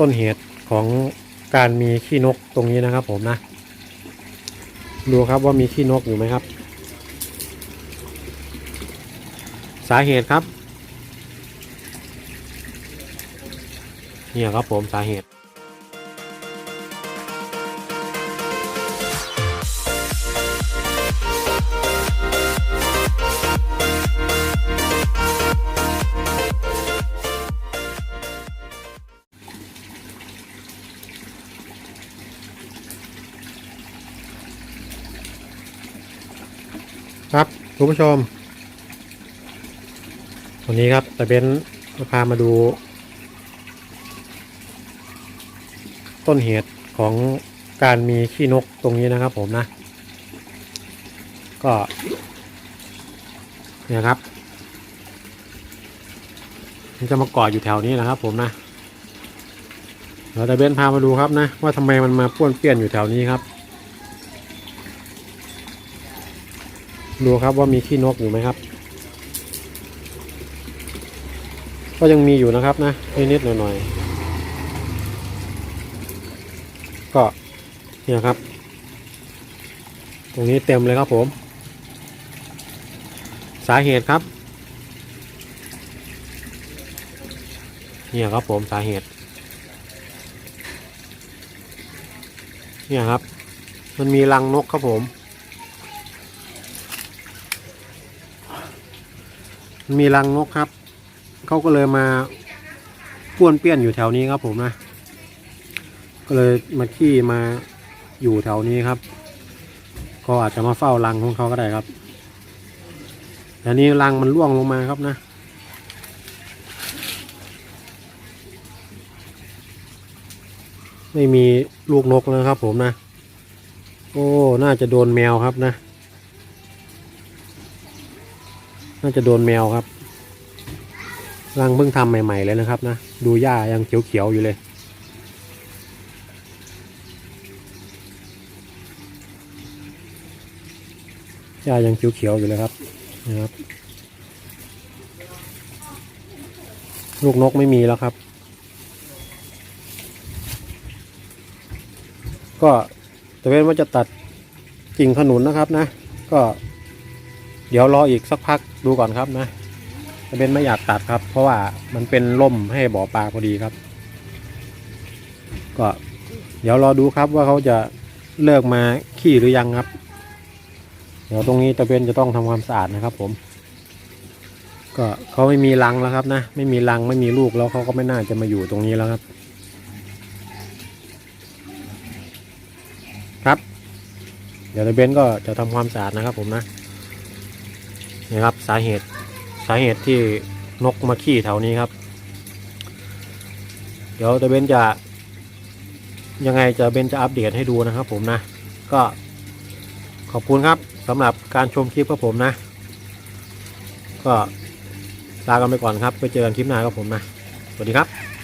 ต้นเหตุของการมีขี้นกตรงนี้นะครับ ผมนะ ดูครับว่ามีขี้นกอยู่ไหมครับ สาเหตุครับ เนี่ยครับผมสาเหตุ ครับคุณผู้ชม วันนี้ครับแต่เบนซ์พามาดู ต้นเหตุของการมีขี้นกตรงนี้นะครับผมนะ ก็ เนี่ยครับ มันจะมาเกาะอยู่แถวนี้นะครับผมนะเดี๋ยวแต่เบนพามาดูครับนะ ว่าทำไมมันมาป้วนเปี้ยนอยู่แถวนี้ครับ ดูครับว่ามีขี้นกอยู่ไหมครับ ก็ยังมีอยู่นะครับนะนิดๆหน่อยๆก็เนี่ยครับ ตรงนี้เต็มเลยครับผม สาเหตุครับ เนี่ยครับผมสาเหตุ เนี่ยครับ มันมีรังนกครับผม มีรังนกครับ เขาก็เลยมาป้วนเปี้ยนอยู่แถวนี้ครับ ผมนะ ก็เลยมาขี้มาอยู่แถวนี้ครับก็อาจจะมาเฝ้ารังของเขาก็ได้ครับแต่นี้รังมันร่วงลงมาครับนะ ไม่มีลูกนกนะครับผมนะ โอ้ น่าจะโดนแมวครับนะ น่าจะโดนแมวครับรังเพิ่งทำใหม่ๆเลยนะครับนะดูหญ้ายังเขียวๆอยู่เลย หญ้ายังเขียวๆอยู่เลยครับนะครับ ลูกนกไม่มีแล้วครับ ก็แต่เว้นว่าจะตัดกิ่งขนุนนะครับนะ ก็ เดี๋ยวรออีกสักพักดูก่อนครับนะแต่เบนไม่อยากตัดครับ เพราะว่ามันเป็นล่มให้บ่อปลาพอดีครับ ก็เดี๋ยวรอดูครับว่าเขาจะเลิกมาขี้หรือยังครับ เดี๋ยวตรงนี้ตะเบนจะต้องทำความสะอาดนะครับ ผม ก็เขาไม่มีรังแล้วครับนะไม่มีรังไม่มีลูกแล้วเขาก็ไม่น่าจะมาอยู่ตรงนี้แล้วครับ ครับ เดี๋ยวตะเบนก็จะทำความสะอาดนะครับ ผมนะ นี่ครับ สาเหตุสาเหตุที่นกมาขี้แถวนี้ครับ เดี๋ยวจะเบนจะยังไงจะเบนจะอัปเดตให้ดูนะครับ ผมนะ ก็ขอบคุณครับสำหรับการชมคลิปครับผมนะ ก็ลากันไปก่อนครับ ไปเจอกันคลิปหน้าครับผมนะ สวัสดีครับ